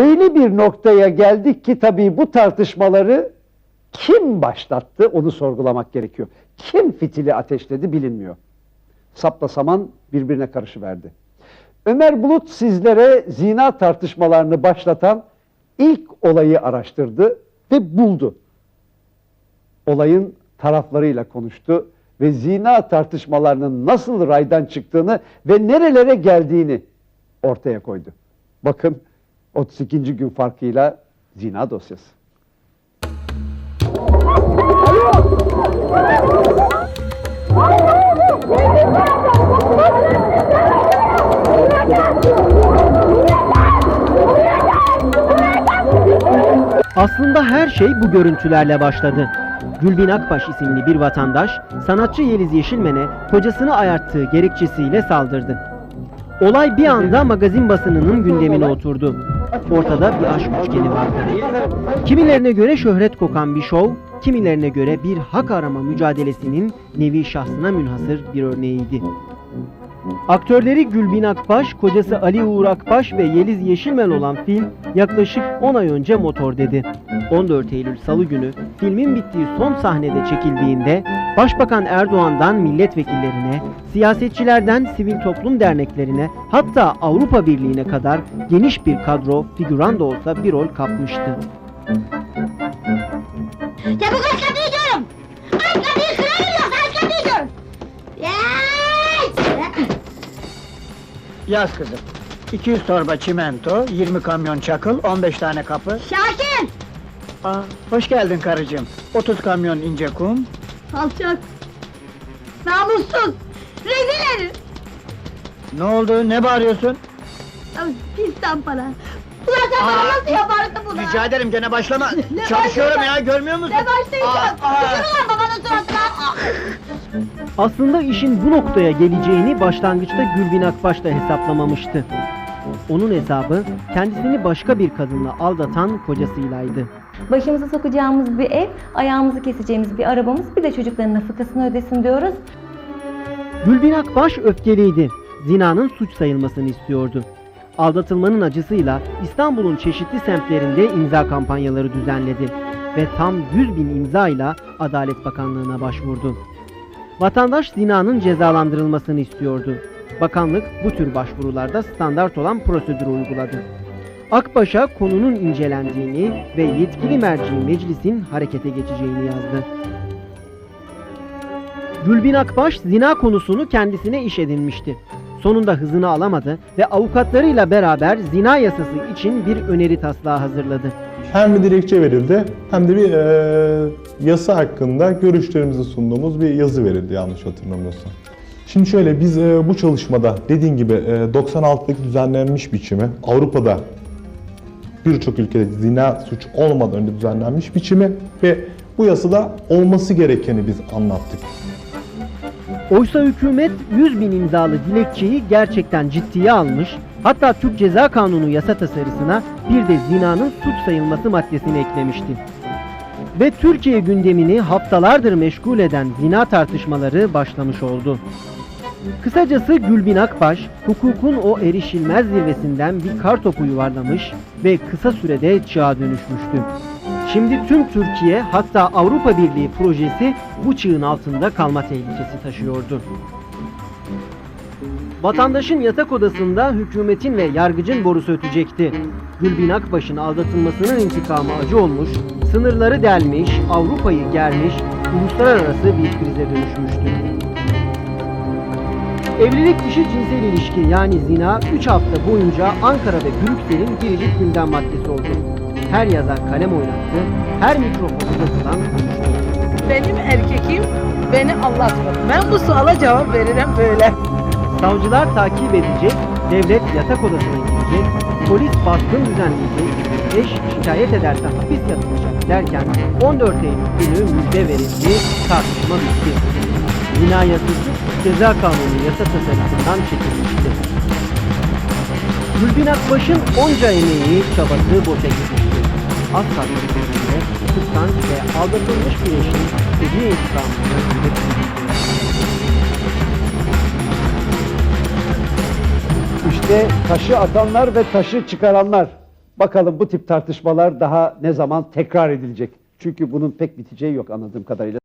öyle bir noktaya geldik ki tabii bu tartışmaları kim başlattı onu sorgulamak gerekiyor. Kim fitili ateşledi bilinmiyor. Sapla saman birbirine karışıverdi. Ömer Bulut sizlere zina tartışmalarını başlatan ilk olayı araştırdı ve buldu. Olayın taraflarıyla konuştu ve zina tartışmalarının nasıl raydan çıktığını ve nerelere geldiğini ortaya koydu. Bakın 32. gün farkıyla zina dosyası. Aslında her şey bu görüntülerle başladı. Gülbin Akbaş isimli bir vatandaş sanatçı Yeliz Yeşilmen'e kocasını ayarttığı gerekçesiyle saldırdı. Olay bir anda magazin basınının gündemine oturdu. Ortada bir aşk üçgeni vardı. Kimilerine göre şöhret kokan bir şov, kimilerine göre bir hak arama mücadelesinin nevi şahsına münhasır bir örneğiydi. Aktörleri Gülbin Akbaş, kocası Ali Uğur Akbaş ve Yeliz Yeşilmen olan film yaklaşık 10 ay önce motor dedi. 14 Eylül Salı günü filmin bittiği son sahnede çekildiğinde Başbakan Erdoğan'dan milletvekillerine, siyasetçilerden sivil toplum derneklerine hatta Avrupa Birliği'ne kadar geniş bir kadro figüran da olsa bir rol kapmıştı. Çabuk aç kapıyı diyorum. Aç kapıyı kırarım yoksa aç kapıyı diyorum. Yaz kızım. 200 torba çimento, 20 kamyon çakıl, 15 tane kapı. Şakir! Aa, hoş geldin karıcığım. 30 kamyon ince kum. Alçak! Namussuz! Rezil herif! Ne oldu, ne bağırıyorsun? Ay, Pistan para! Ulan sen bana Aa, nasıl yaparsın bunu? Rica ederim gene başlama. Ne Çalışıyorum başlayacağım? ya, görmüyor musun? Ne başlayacağım? Aa, aa. Ulan babanın suratına! Ah! Aslında işin bu noktaya geleceğini başlangıçta Gülbin Akbaş da hesaplamamıştı. Onun hesabı kendisini başka bir kadınla aldatan kocasıylaydı. Başımıza sokacağımız bir ev, ayağımızı keseceğimiz bir arabamız, bir de çocukların nafakasını ödesin diyoruz. Gülbin Akbaş öfkeliydi. Zinanın suç sayılmasını istiyordu. Aldatılmanın acısıyla İstanbul'un çeşitli semtlerinde imza kampanyaları düzenledi ve tam 100 bin imza ile Adalet Bakanlığı'na başvurdu. Vatandaş zinanın cezalandırılmasını istiyordu. Bakanlık bu tür başvurularda standart olan prosedürü uyguladı. Akbaş'a konunun incelendiğini ve yetkili merci meclisin harekete geçeceğini yazdı. Gülbin Akbaş zina konusunu kendisine iş edinmişti. Sonunda hızını alamadı ve avukatlarıyla beraber zina yasası için bir öneri taslağı hazırladı. Hem bir dilekçe verildi hem de bir eee yasa hakkında görüşlerimizi sunduğumuz bir yazı verildi yanlış hatırlamıyorsam. Şimdi şöyle biz eee, bu çalışmada dediğin gibi eee, 96'daki düzenlenmiş biçimi Avrupa'da birçok ülkede zina suç olmadan önce düzenlenmiş biçimi ve bu yasada olması gerekeni biz anlattık. Oysa hükümet 100 bin imzalı dilekçeyi gerçekten ciddiye almış, hatta Türk Ceza Kanunu yasa tasarısına bir de zinanın suç sayılması maddesini eklemişti. Ve Türkiye gündemini haftalardır meşgul eden zina tartışmaları başlamış oldu. Kısacası Gülbin Akbaş, hukukun o erişilmez zirvesinden bir kar topu yuvarlamış ve kısa sürede çığa dönüşmüştü. Şimdi tüm Türkiye hatta Avrupa Birliği projesi bu çığın altında kalma tehlikesi taşıyordu. Vatandaşın yatak odasında hükümetin ve yargıcın borusu ötecekti. Gülbin Akbaş'ın aldatılmasının intikamı acı olmuş, sınırları delmiş, Avrupa'yı germiş, uluslararası bir krize dönüşmüştü. Evlilik dışı cinsel ilişki yani zina 3 hafta boyunca Ankara ve Brüksel'in biricik gündem maddesi oldu. Her yazar kalem oynattı, her mikrofon uzatılan konuştu. Benim erkekim beni aldatmadı. Ben bu suala cevap veririm böyle. Savcılar takip edecek, devlet yatak odasına girecek, polis baskın düzenleyecek, eş şikayet ederse hapis yatılacak derken 14 Eylül günü müjde verildi, tartışma bitti. Yasası ceza kanunu yasa tasarısından çekilmişti. Gülbin Akbaş'ın onca emeği, çabası boşa gitmişti. Az üzerinde kıskanç ve aldatılmış bir eşin istediği intikamını. İşte taşı atanlar ve taşı çıkaranlar. Bakalım bu tip tartışmalar daha ne zaman tekrar edilecek? Çünkü bunun pek biteceği yok anladığım kadarıyla.